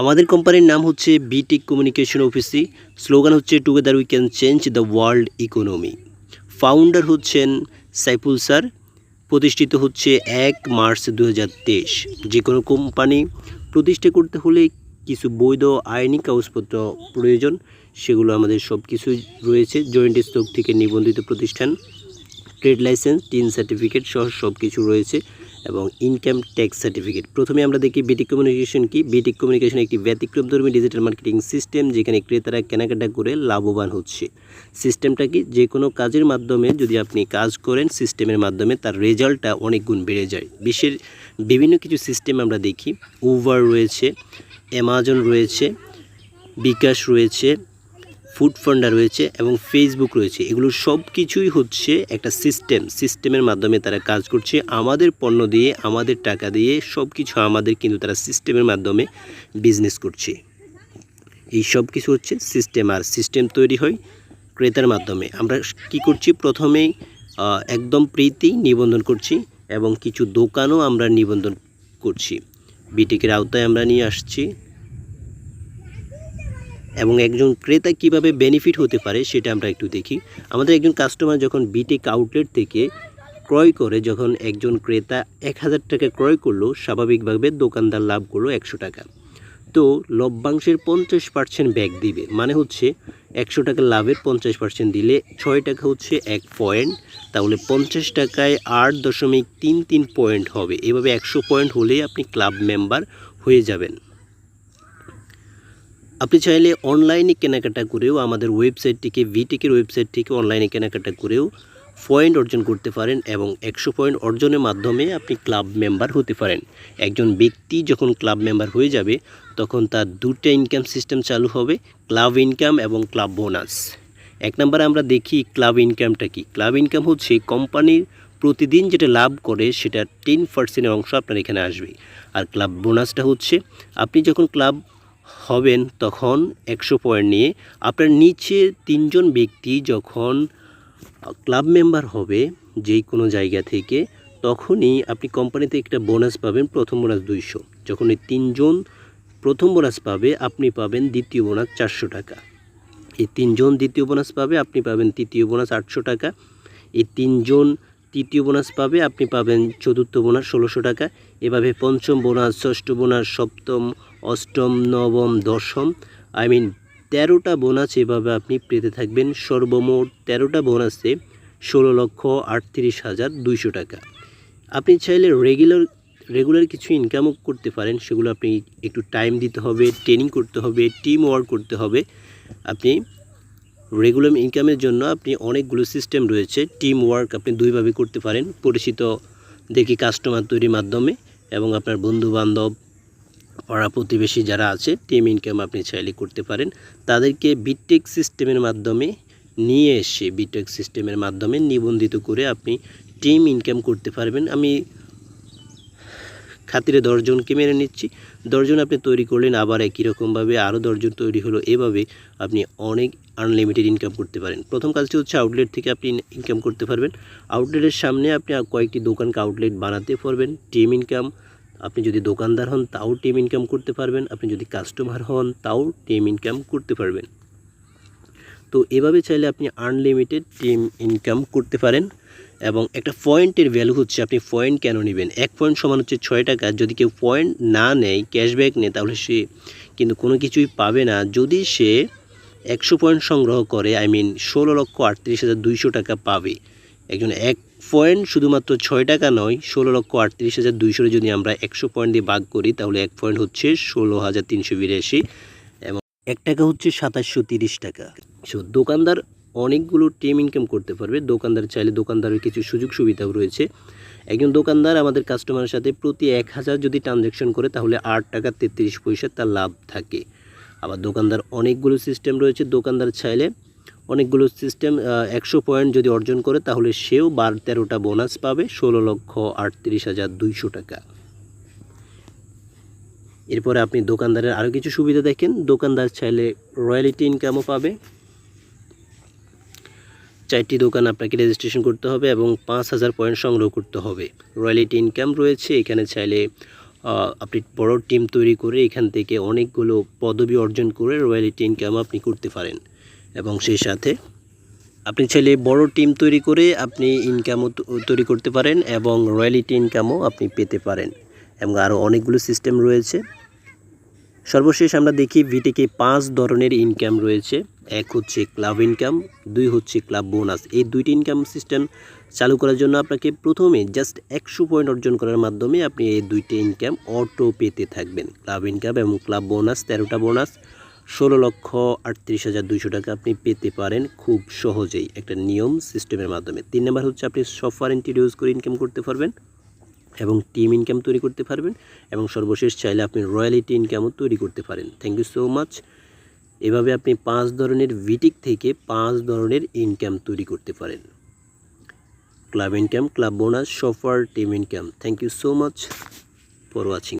আমাদের কোম্পানির নাম হচ্ছে বিটেক কমিউনিকেশন অফিসি স্লোগান হচ্ছে together we can change the world economy founder হচ্ছেন সাইফুল স্যার। প্রতিষ্ঠিত হচ্ছে এক মার্চ দু হাজার তেইশ। যে কোনো কোম্পানি প্রতিষ্ঠা করতে হলে কিছু বৈধ আইনি কাগজপত্র প্রয়োজন। সেগুলো আমাদের সব কিছুই রয়েছে। জয়েন্ট স্টক থেকে নিবন্ধিত প্রতিষ্ঠান। ট্রেড লাইসেন্স টিন সার্টিফিকেট সহ সব কিছু রয়েছে। এবং ইনকাম ট্যাক্স সার্টিফিকেট প্রথমে আমরা দেখি বিটিক কমিউনিকেশন কি? বিটিক কমিউনিকেশন একটি ব্যতিক্রমধর্মী ডিজিটাল মার্কেটিং সিস্টেম যেখানে ক্রেতারা কেনাকাটা করে লাভবান হচ্ছে। সিস্টেমটা কি? যে কোনো কাজের মাধ্যমে যদি আপনি কাজ করেন সিস্টেমের মাধ্যমে তার রেজাল্টটা অনেক গুণ বেড়ে যায়। বিশ্বের বিভিন্ন কিছু সিস্টেম আমরা দেখি। উবার রয়েছে অ্যামাজন রয়েছে বিকাশ রয়েছে ফুড ফান্ডা রয়েছে এবং ফেসবুক রয়েছে। এগুলো সব কিছুই হচ্ছে একটা সিস্টেম সিস্টেমের মাধ্যমে তারা কাজ করছে। আমাদের পণ্য দিয়ে, আমাদের টাকা দিয়ে সব কিছু আমাদের কিন্তু তারা সিস্টেমের মাধ্যমে বিজনেস করছে। এই সব কিছু হচ্ছে সিস্টেম আর সিস্টেম তৈরি হয় ক্রেতার মাধ্যমে। আমরা কি করছি? প্রথমেই একদম প্রীতি নিবন্ধন করছি এবং কিছু দোকানও আমরা নিবন্ধন করছি। বিটেকের আওতায় আমরা নিয়ে আসছি। এবং একজন ক্রেতা কীভাবে বেনিফিট হতে পারে সেটা আমরা একটু দেখি। আমাদের একজন কাস্টমার যখন বিটেক আউটলেট থেকে ক্রয় করে, যখন একজন ক্রেতা এক হাজার টাকা ক্রয় করল, স্বাভাবিকভাবে দোকানদার লাভ করল একশো টাকা। তো লভ্যাংশের পঞ্চাশ পার্সেন্ট ব্যাক দিবে। মানে হচ্ছে একশো টাকা লাভের পঞ্চাশ পার্সেন্ট দিলে ছয় টাকা হচ্ছে এক পয়েন্ট তাহলে পঞ্চাশ টাকায় আট দশমিক তিন তিন পয়েন্ট হবে। এভাবে একশো পয়েন্ট হলেই আপনি ক্লাব মেম্বার হয়ে যাবেন। আপনি চাইলে অনলাইনে কেনাকাটা করেও আমাদের ওয়েবসাইট থেকে ভিটেকের ওয়েবসাইট থেকে অনলাইনে কেনাকাটা করেও পয়েন্ট অর্জন করতে পারেন এবং একশো পয়েন্ট অর্জনের মাধ্যমে আপনি ক্লাব মেম্বার হতে পারেন। একজন ব্যক্তি যখন ক্লাব মেম্বার হয়ে যাবে, তখন তার দুটো ইনকাম সিস্টেম চালু হবে ক্লাব ইনকাম এবং ক্লাব বোনাস এক নম্বরে আমরা দেখি ক্লাব ইনকামটা কি? ক্লাব ইনকাম হচ্ছে কোম্পানির প্রতিদিন যেটা লাভ করে, সেটা টেন পার্সেন্টের অংশ আপনার এখানে আসবে। আর ক্লাব বোনাসটা হচ্ছে, আপনি যখন ক্লাব হবেন তখন একশো পয়েন্ট নিয়ে। আপনার নিচে তিনজন ব্যক্তি যখন ক্লাব মেম্বার হবে যেই কোনো জায়গা থেকে, তখনই আপনি কোম্পানিতে একটা বোনাস পাবেন প্রথম বোনাস দুইশো। যখন এই তিনজন প্রথম বোনাস পাবে, আপনি পাবেন দ্বিতীয় বোনাস চারশো টাকা। এই তিনজন দ্বিতীয় বোনাস পাবে, আপনি পাবেন তৃতীয় বোনাস আটশো টাকা। এই তিনজন তৃতীয় বোনাস পাবে, আপনি পাবেন চতুর্থ বোনাস ষোলোশো টাকা। এভাবে পঞ্চম বোনাস, ষষ্ঠ বোনাস, সপ্তম অষ্টম, নবম, দশম আই মিন তেরোটা বোনাস এভাবে আপনি পেতে থাকবেন। সর্বমোট তেরোটা বোনাসে ষোলো লক্ষ আটত্রিশ হাজার দুইশো টাকা। আপনি চাইলে রেগুলার রেগুলার কিছু ইনকামও করতে পারেন। সেগুলো আপনি একটু টাইম দিতে হবে ট্রেনিং করতে হবে টিম ওয়ার্ক করতে হবে। আপনি রেগুলার ইনকামের জন্য আপনি অনেকগুলো সিস্টেম রয়েছে। টিম ওয়ার্ক আপনি দুইভাবে করতে পারেন। পরিচিত দেখি কাস্টমার তৈরির মাধ্যমে এবং আপনার বন্ধু বান্ধব পাড়া প্রতিবেশী যারা আছে টিম ইনকাম আপনি চাইলে করতে পারেন। তাদেরকে বিটেক সিস্টেমের মাধ্যমে নিয়ে এসে বিটেক সিস্টেমের মাধ্যমে নিবন্ধিত করে আপনি টিম ইনকাম করতে পারবেন। আমি খাতিরে দশজনকে মেনে নিচ্ছি। দশজন আপনি তৈরি করলেন, আবার একই রকমভাবে আরও দশজন তৈরি হলো। এভাবে আপনি অনেক আনলিমিটেড ইনকাম করতে পারেন। প্রথম কাজটি হচ্ছে আউটলেট থেকে আপনি ইনকাম করতে পারবেন। আউটলেটের সামনে আপনি কয়েকটি দোকানকে আউটলেট বানাতে পারবেন। টিম ইনকাম আপনি যদি দোকানদার হন, তাও টিম ইনকাম করতে পারবেন। আপনি যদি কাস্টমার হন, তাও টিম ইনকাম করতে পারবেন। তো এভাবে চাইলে আপনি আনলিমিটেড টিম ইনকাম করতে পারেন এবং একটা পয়েন্টের ভ্যালু হচ্ছে আপনি পয়েন্ট কেন নেবেন? এক পয়েন্ট সমান হচ্ছে ছয় টাকা। যদি কেউ পয়েন্ট না নেয় ক্যাশব্যাক নেয়, তাহলে সে কিন্তু কোনো কিছুই পাবে না। যদি সে একশো পয়েন্ট সংগ্রহ করে আই মিন ষোলো লক্ষ আটত্রিশ হাজার দুইশো টাকা পাবে। একজন এক পয়েন্ট শুধুমাত্র ছয় টাকা নয়, ষোলো লক্ষ আটত্রিশ হাজার দুইশো যদি আমরা একশো পয়েন্ট দিয়ে ভাগ করি, তাহলে এক পয়েন্ট হচ্ছে ষোলো হাজার তিনশো বিরাশি এবং এক টাকা হচ্ছে সাতাশশো তিরিশ টাকা। সো দোকানদার অনেকগুলো টিম ইনকাম করতে পারবে। দোকানদার চাইলে দোকানদারের কিছু সুযোগ সুবিধাও রয়েছে। একজন দোকানদার আমাদের কাস্টমারের সাথে প্রতি এক হাজার যদি ট্রানজ্যাকশন করে, তাহলে আট টাকা তেত্রিশ পয়সা তার লাভ থাকে। আবার দোকানদার অনেকগুলো সিস্টেম রয়েছে। দোকানদার চাইলে অনেকগুলো সিস্টেম একশো পয়েন্ট যদি অর্জন করে, তাহলে সেও বার তেরোটা বোনাস পাবে, ষোলো লক্ষ আটত্রিশ হাজার দুইশো টাকা। এরপরে আপনি দোকানদারের আরও কিছু সুবিধা দেখেন। দোকানদার চাইলে রয়্যালিটি ইনকামও পাবে। চারটি দোকান আপনাকে রেজিস্ট্রেশন করতে হবে এবং পাঁচ হাজার পয়েন্ট সংগ্রহ করতে হবে। রয়্যালিটি ইনকাম রয়েছে, এখানে চাইলে আপনি বড় টিম তৈরি করে এখান থেকে অনেকগুলো পদবি অর্জন করে রয়্যালিটি ইনকাম আপনি করতে পারেন। এবং সেই সাথে আপনি চাইলে বড় টিম তৈরি করে আপনি ইনকামও তৈরি করতে পারেন এবং রয়্যালিটি ইনকামও আপনি পেতে পারেন এবং আরও অনেকগুলো সিস্টেম রয়েছে। সর্বশেষ আমরা দেখি ভিটিকে পাঁচ ধরনের ইনকাম রয়েছে। এক হচ্ছে ক্লাব ইনকাম দুই হচ্ছে ক্লাব বোনাস এই দুইটি ইনকাম সিস্টেম চালু করার জন্য আপনাকে প্রথমে জাস্ট একশো পয়েন্ট অর্জন করার মাধ্যমে আপনি এই দুইটি ইনকাম অটো পেতে থাকবেন। ক্লাব ইনকাম এবং ক্লাব বোনাস তেরোটা বোনাস ষোলো লক্ষ আটত্রিশ হাজার দুইশো টাকা আপনি পেতে পারেন খুব সহজেই একটা নিয়ম সিস্টেমের মাধ্যমে। তিন নম্বর হচ্ছে আপনি সফটওয়্যার ইন্ট্রোডিউস করে ইনকাম করতে পারবেন এবং টিম ইনকাম তৈরি করতে পারবেন এবং সর্বশেষ চাইলে আপনি রয়্যালিটি ইনকামও তৈরি করতে পারেন। থ্যাংক ইউ সো মাচ এভাবে আপনি পাঁচ ধরনের ভিটিক থেকে পাঁচ ধরনের ইনকাম তৈরি করতে পারেন। Club income club bonus সফার team income thank you so much for watching